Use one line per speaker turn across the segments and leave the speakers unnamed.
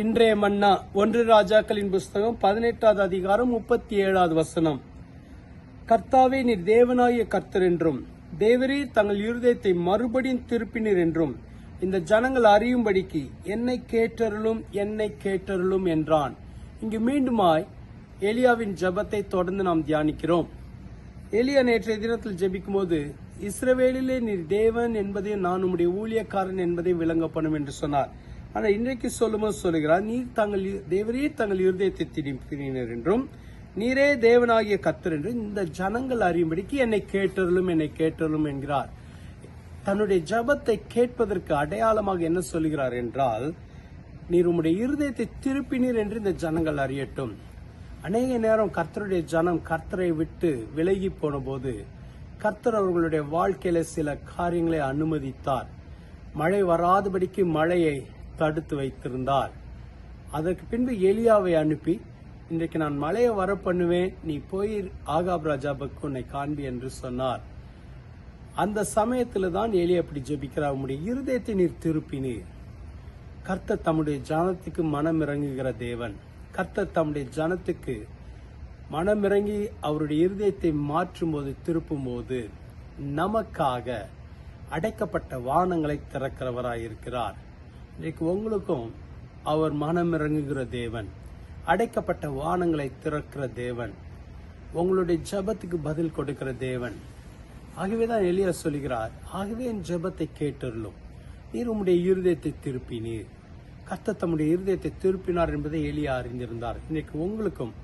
இன்றைய மன்னா ஒன்று ராஜாக்களின் புஸ்தகம் பதினெட்டாவது அதிகாரம் முப்பத்தி ஏழாவது வசனம். கர்த்தாவே நீர் தேவனாய கர்த்தர் என்றும் தேவரீர் தங்கள் இருதயத்தை மறுபடியும் திருப்பினர் என்றும் இந்த ஜனங்கள் அறியும்படிக்கு என்னை கேட்டருளும் என்னை கேட்டருளும் என்றான். இங்கு மீண்டுமாய் எலியாவின் ஜபத்தை தொடர்ந்து நாம் தியானிக்கிறோம். எலியா நேற்றைய தினத்தில் ஜெபிக்கும்போது இஸ்ரவேலிலே நீர் தேவன் என்பதையும் நான் உம்முடைய ஊழியக்காரன் என்பதையும் விளங்கப்படும் என்று சொன்னார். ஆனால் இன்றைக்கு சொல்லும்போது சொல்லுகிறார் நீர் தங்கள் தேவரே தங்கள் இருதயத்தை திரும்பினர் என்றும் நீரே தேவனாகிய கத்தர் என்று இந்த ஜனங்கள் அறியும்படிக்கு என்னை கேட்டருளும் என்னை கேட்டருளும் என்கிறார். தன்னுடைய ஜபத்தை கேட்பதற்கு அடையாளமாக என்ன சொல்கிறார் என்றால் நீர் உம்முடைய இருதயத்தை திருப்பினீர் என்று இந்த ஜனங்கள் அறியட்டும். அநேக நேரம் கர்த்தருடைய ஜனம் கர்த்தரை விட்டு விலகி போன போது கர்த்தர் அவர்களுடைய வாழ்க்கையில சில காரியங்களை அனுமதித்தார். மழை வராதபடிக்கு மழையை தடுத்து வைத்திருந்தார். அதற்கு பின்பு எலியாவை அனுப்பி இன்றைக்கு நான் மலையை வர பண்ணுவேன் நீ போய் ஆகாப் ராஜாபுக்கு உன்னை காண்பி என்று சொன்னார். அந்த சமயத்தில் தான் எலி அப்படி ஜெபிக்கிறார் உங்களுடைய இருதயத்தை நீர் திருப்பினீர். கர்த்தர் தம்முடைய ஜனத்துக்கு மனம் இறங்குகிற தேவன். கர்த்தர் தம்முடைய ஜனத்துக்கு மனமிறங்கி அவருடைய இருதயத்தை மாற்றும் போது திருப்பும் போது நமக்காக அடைக்கப்பட்ட வானங்களை திறக்கிறவராயிருக்கிறார். இருக்கிறார் இன்றைக்கு உங்களுக்கும் அவர் மனம் இறங்குகிற தேவன். அடைக்கப்பட்ட வானங்களை திறக்கிற தேவன். உங்களுடைய ஜெபத்துக்கு பதில் கொடுக்கிற தேவன். ஆகவேதான் எளியா சொல்கிறார் ஆகவே என் ஜபத்தை கேட்டுள்ளோம் நீர் உம்முடைய இருதயத்தை திருப்பினீர். கர்த்தர் தம்முடைய இருதயத்தை திருப்பினார் என்பதை எளியா அறிந்திருந்தார். இன்னைக்கு உங்களுக்கும்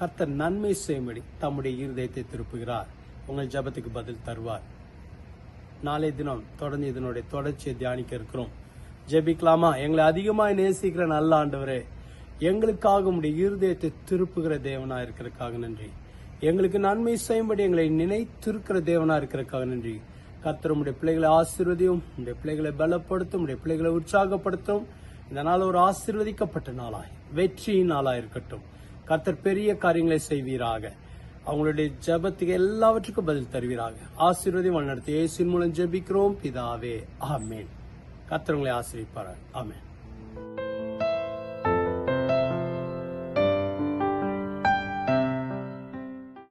கர்த்தர் நன்மை செய்யும்படி தம்முடைய இருதயத்தை திருப்புகிறார். உங்கள் ஜெபத்துக்கு பதில் தருவார். நாளை தினம் தொடர்ந்து இதனுடைய தொடர்ச்சியை தியானிக்க இருக்கிறோம். ஜெபிக்கலாமா? எங்களை அதிகமாக நேசிக்கிற நல்ல ஆண்டவரே எங்களுக்காக உடைய இருதயத்தை திருப்புகிற தேவனா இருக்கிறதுக்காக நன்றி. எங்களுக்கு நன்மை செய்யும்படி எங்களை நினைத்திருக்கிற தேவனா இருக்கிறதுக்காக நன்றி. கர்த்தர் உடைய பிள்ளைகளை ஆசீர்வதியும் உடைய பிள்ளைகளை பலப்படுத்தும் உடைய பிள்ளைகளை உற்சாகப்படுத்தும். இந்த நாள் ஒரு ஆசீர்வதிக்கப்பட்ட நாளாய் வெற்றியின் நாளாக இருக்கட்டும். கர்த்தர் பெரிய காரியங்களை செய்வீராக. அவங்களுடைய ஜெபத்துக்கு எல்லாவற்றுக்கும் பதில் தருவீராக. ஆசீர்வதி வழிநடத்தி ஏசின் மூலம் ஜெபிக்கிறோம். பிதாவே ஆமேன். கர்த்தர் உங்களை ஆமேன்.